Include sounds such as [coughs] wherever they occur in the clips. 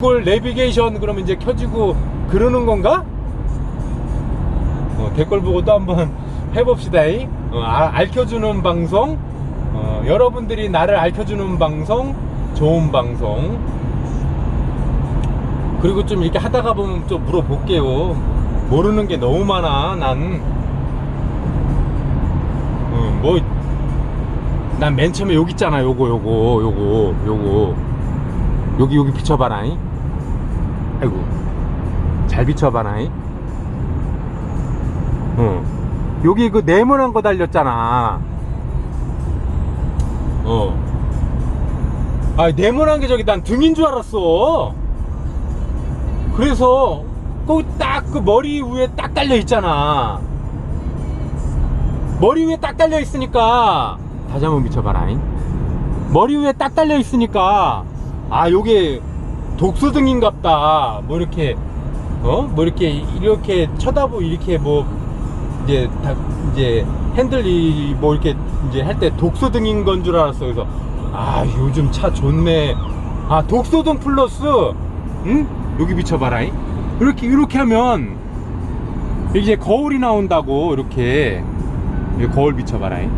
구글 내비게이션 그러면 이제 켜지고 그러는 건가? 어, 댓글 보고 또 한번 [laughs] 해봅시다. 이. 어, 아, 알켜주는 방송, 어, 여러분들이 나를 알켜주는 방송, 좋은 방송. 그리고 좀 이렇게 하다가 보면 좀 물어볼게요. 모르는 게 너무 많아. 난, 어, 뭐, 난 맨 처음에 여기 있잖아. 요거, 요거, 요거, 요거. 여기, 여기 비춰봐라잉. 아이고. 잘 비춰봐라잉. 어. 여기 그 네모난 거 달렸잖아. 어. 아, 네모난 게 저기 난 등인 줄 알았어. 그래서 거기 딱 그 머리 위에 딱 달려 있잖아. 머리 위에 딱 달려 있으니까 다시 한번 비춰봐라잉. 머리 위에 딱 달려 있으니까 아 요게 독소등인갑다. 뭐 이렇게 어? 뭐 이렇게 이렇게 쳐다보 이렇게 뭐 이제 다 이제 핸들이 뭐 이렇게 이제 할 때 독소등인 건 줄 알았어. 그래서 아 요즘 차 좋네. 아 독소등 플러스 응? 여기 비춰봐라잉. 이렇게 이렇게 하면 이제 거울이 나온다고 이렇게 거울 비춰봐라잉.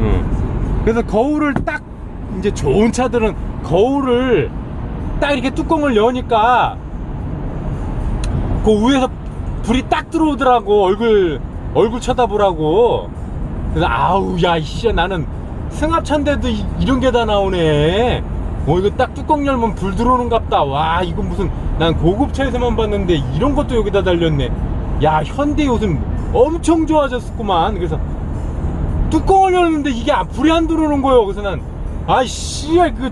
응. 그래서 거울을 딱 이제 좋은 차들은 거울을 딱 이렇게 뚜껑을 여니까 그 위에서 불이 딱 들어오더라고. 얼굴 얼굴 쳐다보라고. 그래서 아우 야 이씨 나는 승합차인데도 이- 이런 게 다 나오네. 어 이거 딱 뚜껑 열면 불 들어오는 갑다. 와 이거 무슨 난 고급차에서만 봤는데 이런 것도 여기다 달렸네. 야 현대 요즘 엄청 좋아졌구만. 그래서 뚜껑을 열는데 이게 아- 불이 안 들어오는 거예요. 그래서 난 아이씨 그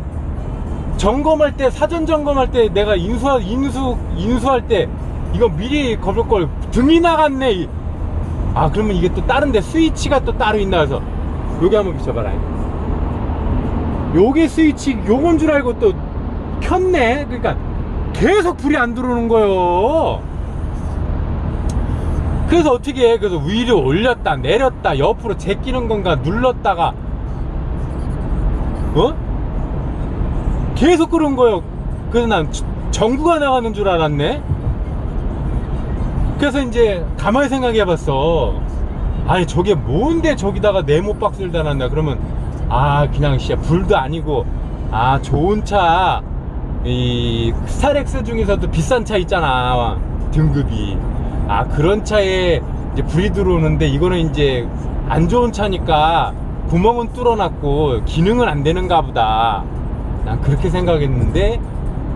점검할 때 사전 점검할 때 내가 인수 인수 인수할 때 이거 미리 겁을 걸 등이 나갔네. 이- 아 그러면 이게 또 다른데 스위치가 또 따로 있나 해서 여기 한번 비춰봐라. 요게 스위치 요건 줄 알고 또 켰네. 그러니까 계속 불이 안 들어오는 거예요. 그래서 어떻게 해? 그래서 위로 올렸다 내렸다 옆으로 제끼는 건가 눌렀다가 어? 계속 그런 거예요. 그래서 난 전구가 나가는 줄 알았네. 그래서 이제 가만히 생각해 봤어. 아니, 저게 뭔데 저기다가 네모 박스를 달았나? 그러면, 아, 그냥 진짜 불도 아니고, 아, 좋은 차, 이, 스타렉스 중에서도 비싼 차 있잖아. 등급이. 아, 그런 차에 이제 불이 들어오는데, 이거는 이제 안 좋은 차니까 구멍은 뚫어놨고, 기능은 안 되는가 보다. 난 그렇게 생각했는데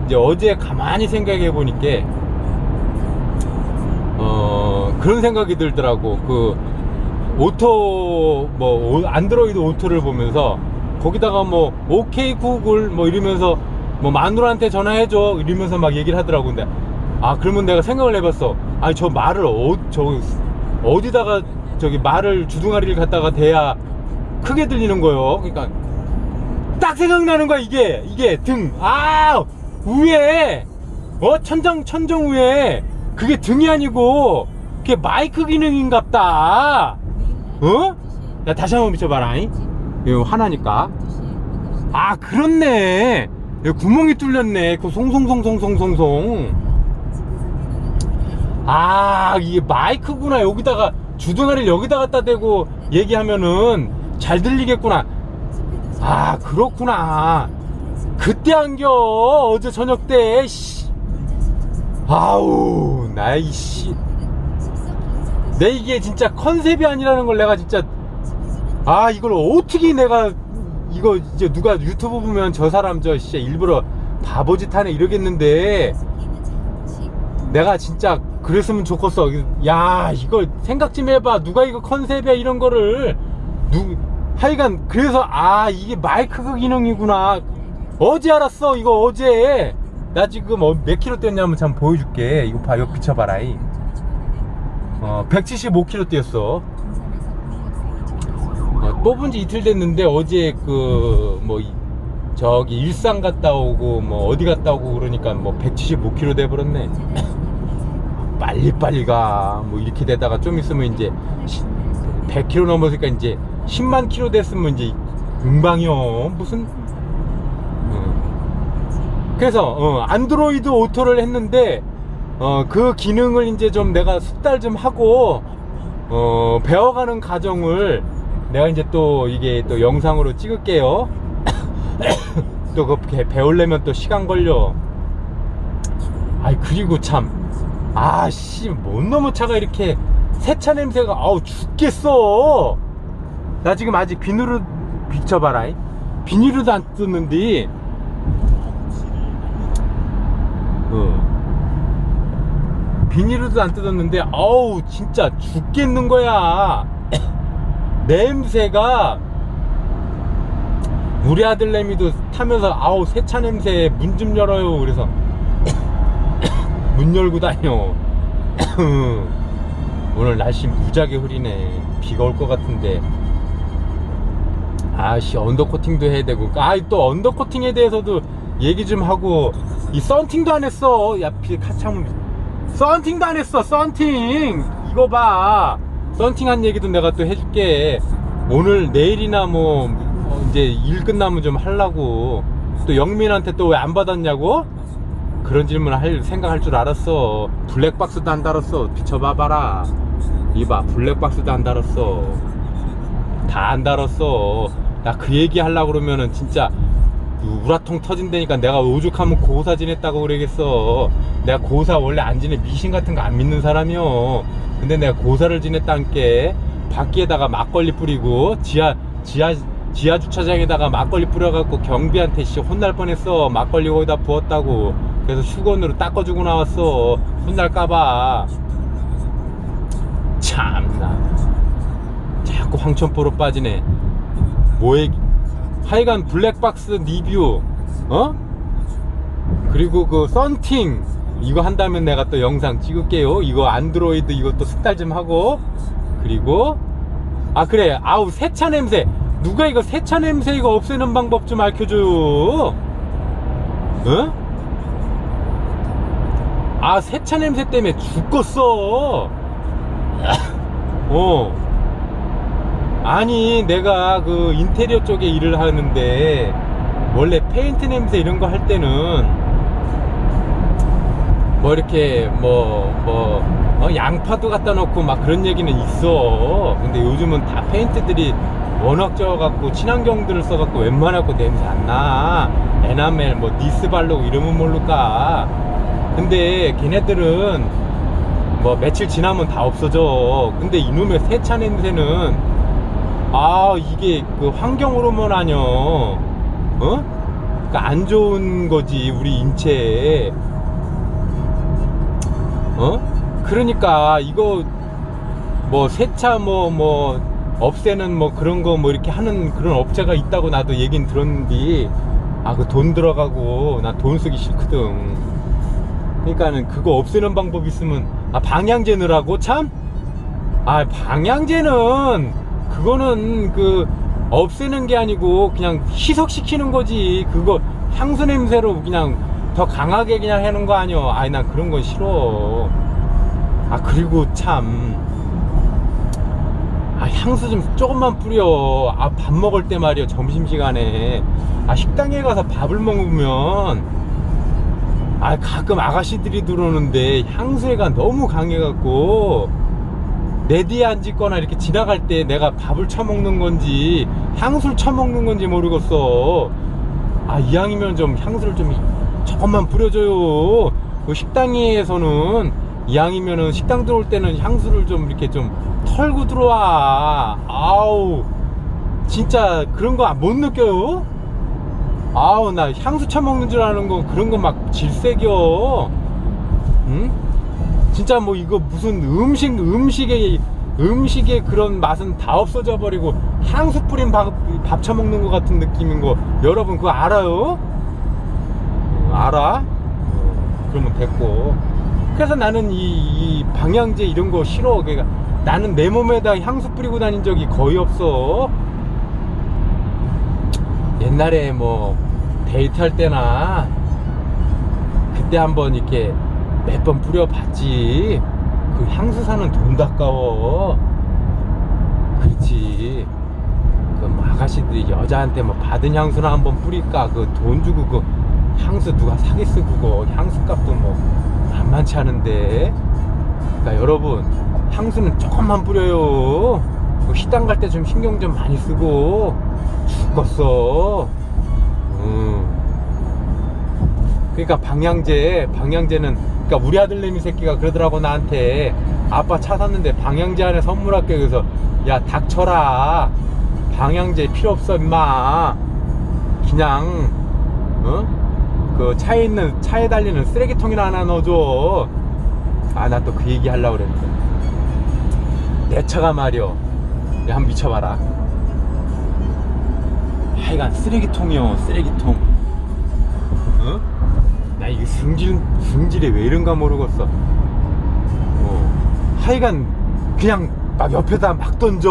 이제 어제 가만히 생각해 보니까 어 그런 생각이 들더라고. 그 오토 뭐 오- 안드로이드 오토를 보면서 거기다가 뭐 오케이 구글 뭐 이러면서 뭐 마누라한테 전화해줘 이러면서 막 얘기를 하더라고. 근데 아 그러면 내가 생각을 해봤어. 아니 저 말을 어, 저 어디다가 저기 말을 주둥아리를 갖다가 대야 크게 들리는 거예요. 그러니까 딱 생각나는 거야 이게. 이게 등. 아 위에 어? 천정 천정 위에. 그게 등이 아니고 그게 마이크 기능인갑다. 어? 야 다시 한번 잉. 이거 하나니까. 아 그렇네. 구멍이 뚫렸네. 그 송송송송송송송. 아 이게 마이크구나. 여기다가 주둥아리를 여기다 갖다 대고 얘기하면은 잘 들리겠구나 아 그렇구나. 그때 안겨 어제 저녁 때 씨. 아우 나이 씨. 내 이게 진짜 컨셉이 아니라는 걸 내가 진짜 아 이걸 어떻게 내가 이거 이제 누가 유튜브 보면 저 사람 저 진짜 일부러 바보짓 하네 이러겠는데. 내가 진짜 그랬으면 좋겠어. 야 이걸 생각 좀 해봐. 누가 이거 컨셉이야 이런 거를. 누 하여간 그래서 아 이게 마이크 기능이구나 어제 알았어 이거 어제 나 지금 어, 몇 킬로 뛰었냐면 참 보여줄게 이거 봐 이거 비춰봐라 이. 어 175킬로 뛰었어 어, 뽑은 지 이틀 됐는데 어제 그 뭐 저기 일산 갔다 오고 뭐 어디 갔다 오고 그러니까 뭐 175km 돼 버렸네. 빨리 빨리 가. 뭐 이렇게 되다가 좀 있으면 이제 100km 넘었으니까 이제 10만 킬로 됐으면 이제 금방이요. 무슨 어. 그래서 어, 안드로이드 오토를 했는데 어, 그 기능을 이제 좀 내가 숙달 좀 하고 어, 배워가는 과정을 내가 이제 또 이게 또 영상으로 찍을게요. [coughs] 또 그렇게 배우려면 또 시간 걸려. 아이 그리고 참 아씨 뭔 놈의 차가 이렇게 세차 냄새가 아우 죽겠어. 나 지금 아직 비누로 비춰봐라. 비닐로도 안 뜯는데. 어. 비닐로도 안 뜯었는데 아우 진짜 죽겠는 거야. [coughs] 냄새가 우리 아들 내미도 타면서 아우 세차 냄새 문 좀 열어요 그래서 [coughs] 문 열고 다녀 [coughs] 오늘 날씨 무지하게 흐리네 비가 올 것 같은데 아씨 언더코팅도 해야 되고. 아 또 언더코팅에 대해서도 얘기 좀 하고. 이 썬팅도 안 했어. 야비 카창 썬팅도 안 했어 썬팅. 이거 봐. 썬팅한 얘기도 내가 또 해줄게. 오늘 내일이나 뭐 어, 이제 일 끝나면 좀 하려고. 또 영민한테 또 왜 안 받았냐고? 그런 질문 할 생각할 줄 알았어. 블랙박스도 안 달았어. 비춰봐봐라. 이봐 블랙박스도 안 달았어. 다 안 달았어 나 그 얘기 하려고 그러면은 진짜 우라통 터진다니까 내가 오죽하면 고사 지냈다고 그러겠어. 내가 고사 원래 안 지내 미신 같은 거 안 믿는 사람이요. 근데 내가 고사를 지냈다는 게 밖에다가 막걸리 뿌리고 지하 지하 지하 주차장에다가 막걸리 뿌려갖고 경비한테 씨 혼날 뻔했어. 막걸리 거기다 부었다고. 그래서 수건으로 닦아주고 나왔어. 혼날까봐. 참나. 자꾸 황천포로 빠지네 뭐에 하여간 블랙박스 리뷰 어? 그리고 그 썬팅 이거 한다면 내가 또 영상 찍을게요. 이거 안드로이드 이것도 숙달 좀 하고. 그리고 아 그래. 아우 세차 냄새. 누가 이거 세차 냄새 이거 없애는 방법 좀 알려줘요. 어? 아 세차 냄새 때문에 죽겠어. [laughs] 어 아니 내가 그 인테리어 쪽에 일을 하는데 원래 페인트 냄새 이런 거 할 때는 뭐 이렇게 뭐뭐 양파도 갖다 놓고 막 그런 얘기는 있어. 근데 요즘은 다 페인트들이 워낙 쪄갖고 친환경들을 써갖고 웬만하고 냄새 안나. 에나멜 뭐 니스 바르고 이러면 모를까. 근데 걔네들은 뭐 며칠 지나면 다 없어져. 근데 이놈의 세차 냄새는 아 이게 그 환경 호르몬 아니여 어? 그러니까 안 좋은 거지 우리 인체에 어? 그러니까 이거 뭐 세차 뭐뭐 없애는 뭐 그런 거 뭐 이렇게 하는 그런 업체가 있다고 나도 얘긴 들었는데 아 그 돈 들어가고 나 돈 쓰기 싫거든 그러니까는 그거 없애는 방법 있으면 아 방향제 넣으라고 참? 아 방향제는 그거는 그 없애는 게 아니고 그냥 희석시키는 거지. 그거 향수 냄새로 그냥 더 강하게 그냥 해놓은 거 아니여 아이 난 그런 건 싫어. 아 그리고 참. 아, 향수 좀 조금만 뿌려. 아, 밥 먹을 때 말이야, 점심시간에. 아, 식당에 가서 밥을 먹으면, 아, 가끔 아가씨들이 들어오는데, 향수가 너무 강해갖고, 내 뒤에 앉거나 이렇게 지나갈 때 내가 밥을 처먹는 건지, 향수를 처먹는 건지 모르겠어. 아, 이왕이면 좀 향수를 좀 조금만 뿌려줘요. 그 식당에서는, 이왕이면은 식당 들어올 때는 향수를 좀 이렇게 좀 털고 들어와. 아우, 진짜 그런 거 못 느껴요? 아우, 나 향수 처먹는 줄 아는 거 그런 거 막 질색이요. 응? 진짜 뭐 이거 무슨 음식, 음식의, 음식의 그런 맛은 다 없어져 버리고 향수 뿌린 밥, 밥 처먹는 것 같은 느낌인 거 여러분 그거 알아요? 어, 알아? 어, 그러면 됐고. 그래서 나는 이, 이 방향제 이런 거 싫어. 그러니까 나는 내 몸에다 향수 뿌리고 다닌 적이 거의 없어. 옛날에 뭐 데이트할 때나 그때 한번 이렇게 몇 번 뿌려봤지. 그 향수 사는 돈도 아까워. 그렇지. 그뭐 아가씨들이 여자한테 뭐 받은 향수나 한번 뿌릴까 그 돈 주고 그 향수 누가 사겠어 그거 향수값도 뭐 만만치 않은데 그러니까 여러분 향수는 조금만 뿌려요 뭐 식당 갈 때 좀 신경 좀 많이 쓰고 죽었어 음. 그러니까 방향제 방향제는 그러니까 우리 아들내미 새끼가 그러더라고 나한테. 아빠 차 샀는데 방향제 안에 선물할게. 그래서 야 닥쳐라. 방향제 필요 없어 임마. 그냥 어? 그 차에 있는 차에 달리는 쓰레기통이나 하나 넣어줘. 아 나 또 그 얘기 하려고 그랬는데. 내 차가 말이여 야 한번 미쳐봐라. 하여간 쓰레기통이요 쓰레기통. 어? 나 이게 승질 승질이 왜 이런가 모르겠어. 어 하여간 그냥 막 옆에다 막 던져.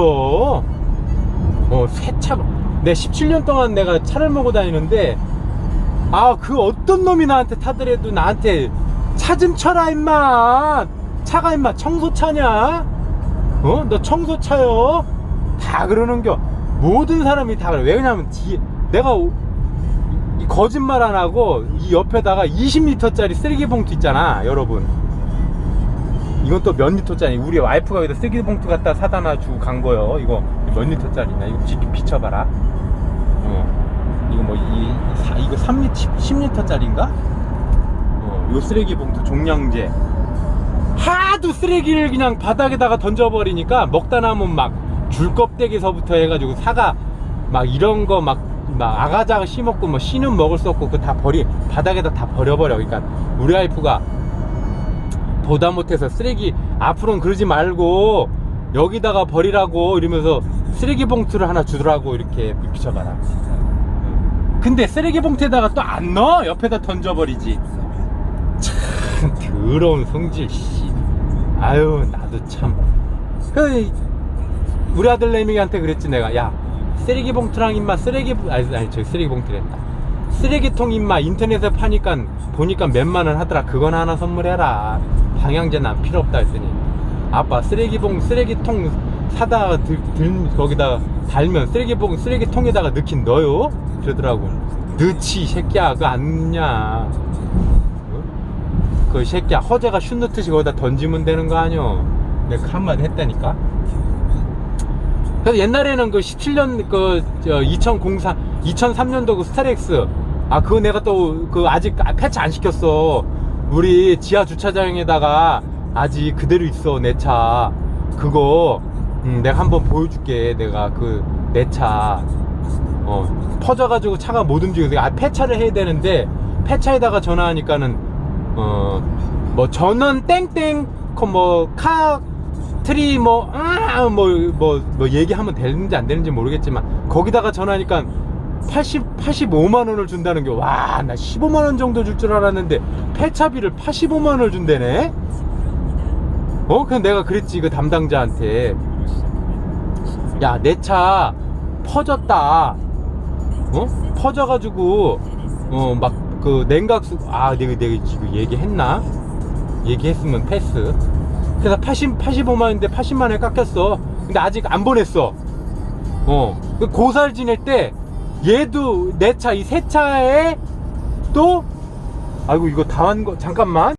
어 새차 내 17년 동안 내가 차를 몰고 다니는데 아 그 어떤 놈이 나한테 타더라도 나한테 차 좀 쳐라 임마. 차가 임마 청소차냐? 어? 너 청소차요? 다 그러는겨. 모든 사람이 다 그래. 왜냐면 뒤에 내가 오- 이 거짓말 안 하고 이 옆에다가 20리터짜리 쓰레기 봉투 있잖아 여러분. 이건 또 몇 리터짜리? 우리 와이프가 여기다 쓰레기 봉투 갖다 사다 놔 주고 간 거요. 이거 몇 리터짜리냐? 이거 비, 비춰봐라. 어. 이거 뭐이 이거 3리 10 리터짜리인가? 어 요 쓰레기 봉투 종량제. 하도 쓰레기를 그냥 바닥에다가 던져버리니까 먹다 남은 막 귤껍데기서부터 해가지고 사과 막 이런 거막 막 아가자가 심었고 뭐 씨는 먹을 수 없고 그 다 버리 바닥에다 다 버려버려. 그러니까 우리 와이프가 보다 못해서 쓰레기 앞으로는 그러지 말고 여기다가 버리라고 이러면서 쓰레기 봉투를 하나 주더라고 이렇게 비춰봐라. 근데 쓰레기 봉투에다가 또 안 넣어? 옆에다 던져버리지. 참 더러운 성질 씨. 아유 나도 참. 그, 우리 아들 레밍한테 그랬지 내가. 야 쓰레기 봉투랑 임마 쓰레기 봉- 아니 아니 저 쓰레기 봉투랬다. 쓰레기통 임마 인터넷에 파니까 보니까 몇만 원 하더라. 그건 하나 선물해라. 방향제 난 필요 없다 했더니 아빠 쓰레기봉 쓰레기통 사다가 들, 들 거기다가 달면 쓰레기봉 쓰레기통에다가 넣긴 넣어요? 그러더라고. 넣지 이 새끼야. 그거 안 넣냐? 어? 그 새끼야 허재가 슛 넣듯이 거기다 던지면 되는 거 아니여 내가 한마디 했다니까 그래서 옛날에는 그 17년 그 2003 2003년도 그 스타렉스. 아 그거 내가 또 그 아직 아, 패치 안 시켰어. 우리 지하 주차장에다가 아직 그대로 있어 내 차. 그거 음, 내가 한번 보여줄게 내가 그 내 차. 어, 퍼져가지고 차가 못 움직여서. 아 폐차를 해야 되는데 폐차에다가 전화하니까는 어 뭐 전원 땡땡 뭐 카 트리 뭐, 아, 뭐, 뭐, 뭐, 얘기하면 되는지 안 되는지 모르겠지만, 거기다가 전화하니까 80, 85만원을 준다는 게, 와, 나 15만원 정도 줄 줄 알았는데, 폐차비를 85만원을 준대네? 어? 그럼 내가 그랬지, 그 담당자한테. 야, 내 차 퍼졌다. 어? 퍼져가지고, 어, 막, 그, 냉각수, 아, 내가, 내가 지금 얘기했나? 얘기했으면 패스. 그래서 80, 85만원인데 80만원에 깎였어. 근데 아직 안 보냈어. 어. 그 고사를 지낼 때, 얘도 내 차, 이새 차에 또, 아이고, 이거 다한 거, 잠깐만.